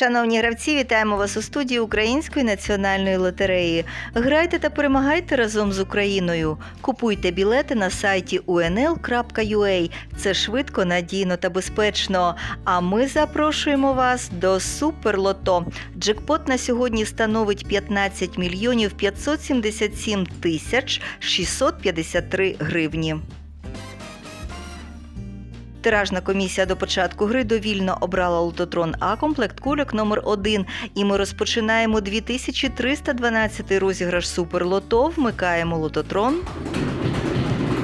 Шановні гравці, вітаємо вас у студії Української національної лотереї. Грайте та перемагайте разом з Україною. Купуйте білети на сайті unl.ua. Це швидко, надійно та безпечно. А ми запрошуємо вас до Суперлото. Джекпот на сьогодні становить 15 мільйонів 577 тисяч 653 гривні. Тиражна комісія до початку гри довільно обрала лототрон А комплект кульок номер 1 І ми розпочинаємо 2312 розіграш Суперлото. Вмикаємо лототрон.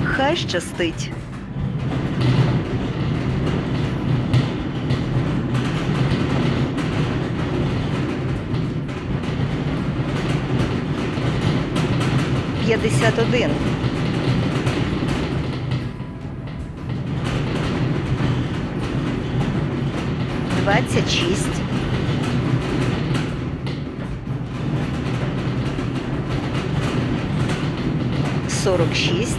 Хай щастить. П'ятдесят один. Двадцять шість. Сорок шість.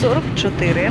Сорок чотири.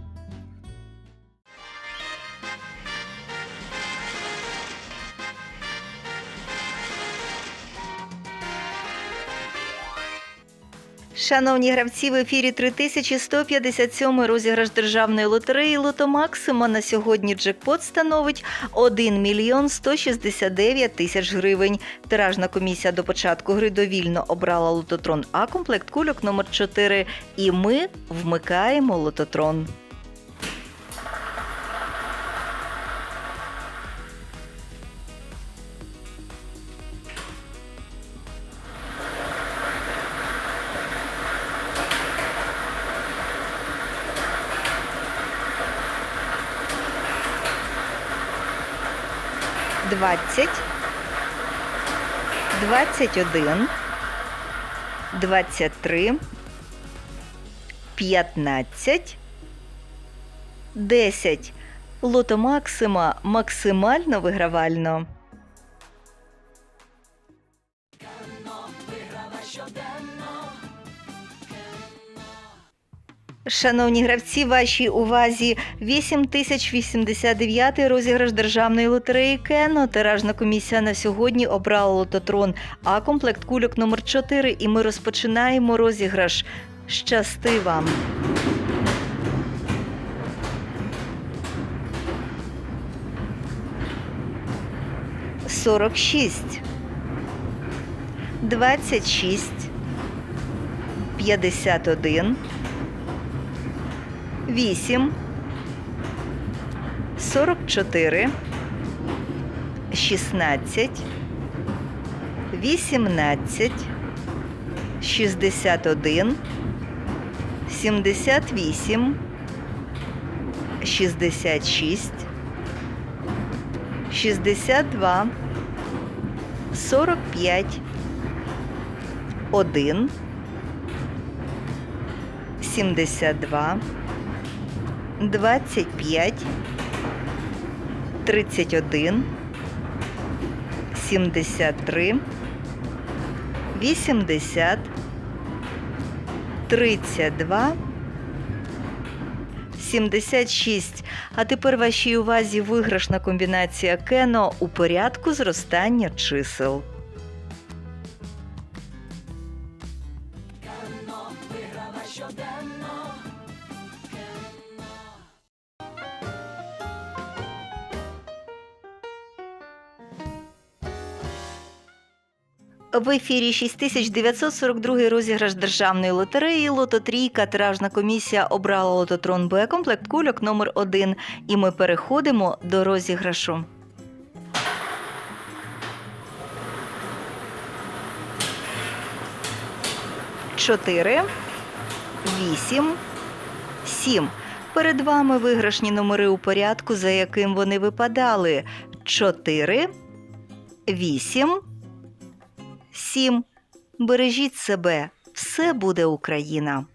Шановні гравці, в ефірі 3157 розіграш державної лотереї Лото Максима. На сьогодні джекпот становить 1 мільйон 169 тисяч гривень. Тиражна комісія до початку гри довільно обрала лототрон А комплект кульок номер 4 І ми вмикаємо лототрон. Двадцять, двадцять один, двадцять три, п'ятнадцять, десять. Лото Максима максимально вигравально. Шановні гравці, вашій увазі 8089 розіграш державної лотереї Кено. Тиражна комісія на сьогодні обрала лототрон А комплект кульок номер 4 І ми розпочинаємо розіграш. Щасти вам! Сорок шість, двадцять шість, п'ятдесят один. 8, 44, 16, 18, 61, 78, 66, 62, 45, 1, 72, 25, 31, 73, 80, 32, 76. А тепер вашій увазі виграшна комбінація Кено у порядку зростання чисел. В ефірі 6942 розіграш державної лотереї Лото Трійка. Тиражна комісія обрала лототрон Б комплект кульок номер 1 І ми переходимо до розіграшу. Чотири, вісім, сім. Перед вами виграшні номери у порядку, за яким вони випадали. Чотири, вісім, 7. Бережіть себе. Все буде Україна.